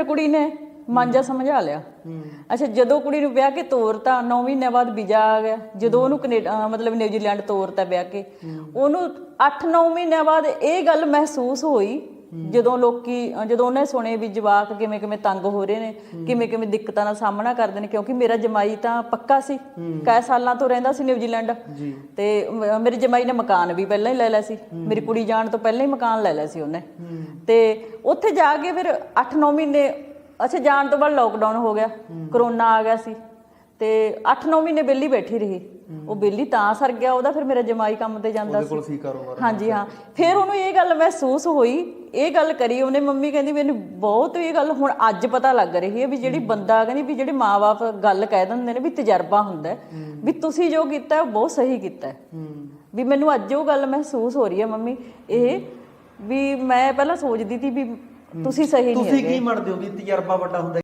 ਫਿਰ ਕੁੜੀ ਨੇ ਮਾਂਜਾ ਸਮਝਾ ਲਿਆ। ਅੱਛਾ ਜਦੋਂ ਕੁੜੀ ਨੂੰ ਵਿਆਹ ਕੇ ਤੋਰਤਾ 9 ਮਹੀਨਿਆਂ ਬਾਅਦ ਵੀਜ਼ਾ ਆ ਗਿਆ। ਜਦੋਂ ਉਹਨੂੰ ਕੈਨੇਡਾ ਮਤਲਬ ਨਿਊਜ਼ੀਲੈਂਡ ਤੋਰਤਾ ਵਿਆਹ ਕੇ। ਉਹਨੂੰ 8-9 ਮਹੀਨਿਆਂ ਬਾਅਦ ਇਹ ਗੱਲ ਮਹਿਸੂਸ ਹੋਈ ਜਦੋਂ ਲੋਕੀ ਜਦੋਂ ਉਹਨੇ ਸੁਣੇ ਵੀ ਜਵਾਕ ਕਿਵੇਂ ਕਿਵੇਂ ਤੰਗ ਹੋ ਰਹੇ ਨੇ ਕਿਵੇਂ ਕਿਵੇਂ ਦਿੱਕਤਾਂ ਦਾ ਸਾਹਮਣਾ ਕਰਦੇ ਨੇ ਕਿਉਂਕਿ ਮੇਰਾ ਜਮਾਈ ਤਾਂ ਪੱਕਾ ਸੀ। ਕਈ ਸਾਲਾਂ ਤੋਂ ਰਹਿੰਦਾ ਸੀ ਨਿਊਜ਼ੀਲੈਂਡ। ਜੀ। ਤੇ ਮੇਰੇ ਜਮਾਈ ਨੇ ਮਕਾਨ ਵੀ ਪਹਿਲਾਂ ਹੀ ਲੈ ਲਿਆ ਸੀ। ਮੇਰੀ ਕੁੜੀ ਜਾਣ ਤੋਂ ਪਹਿਲਾਂ ਹੀ ਮਕਾਨ ਲੈ ਲਿਆ ਸੀ ਉਹਨੇ। ਤੇ ਉੱਥੇ ਜਾ ਕੇ ਫਿਰ 8-9 ਮਹੀਨੇ ਅੱਛਾ ਜਾਣ ਤੋਂ ਬਾਅਦ ਲੋਕਡਾਊਨ ਹੋ ਗਿਆ। ਕਰੋਨਾ ਆ ਗਿਆ ਸੀ। ਤੇ 8-9 ਮਹੀਨੇ ਬੇਲੀ ਬੈਠੀ ਰਹੀ। ਉਹ ਬੇਲੀ ਤਾਂ ਸਰ ਗਿਆ ਉਹਦਾ ਫਿਰ ਮੇਰਾ ਜਮਾਈ ਕੰਮ ਤੇ ਜਾਂਦਾ ਉਹਦੇ ਸੀ। ਕੋਲ ਸੀ ਕਾਰੋਬਾਰ ਹਾਂਜੀ ਹਾਂ। ਫਿਰ ਉਹਨੂੰ ਇਹ ਗੱਲ ਮਹਿਸੂਸ ਹੋਈ ਇਹ ਗੱਲ ਕਰੀ ਉਹਨੇ ਮੰਮੀ ਕਹਿੰਦੀ ਮੈਨੂੰ ਬਹੁਤ ਇਹ ਗੱਲ ਹੁਣ ਅੱਜ ਪਤਾ ਲੱਗ ਰਹੀ ਹੈ ਵੀ ਜਿਹੜੀ ਬੰਦਾ ਕਹਿੰਦੀ ਵੀ ਜਿਹੜੇ ਮਾਪੇ ਗੱਲ ਕਹਿ ਦਿੰਦੇ ਨੇ ਵੀ ਤਜਰਬਾ ਹੁੰਦਾ ਵੀ ਤੁਸੀਂ ਜੋ ਕੀਤਾ ਬਹੁਤ ਸਹੀ ਕੀਤਾ ਵੀ ਮੈਨੂੰ ਅੱਜ ਉਹ ਗੱਲ ਮਹਿਸੂਸ ਹੋ ਰਹੀ ਹੈ ਮੰਮੀ ਇਹ ਵੀ ਮੈਂ ਪਹਿਲਾਂ ਸੋਚਦੀ ਸੀ ਵੀ ਤੁਸੀਂ ਸਹੀ ਨਹੀਂ ਤੁਸੀਂ ਕੀ ਮੰਨਦੇ ਹੋ ਵੀ ਤਜਰਬਾ ਵੱਡਾ ਹੁੰਦਾ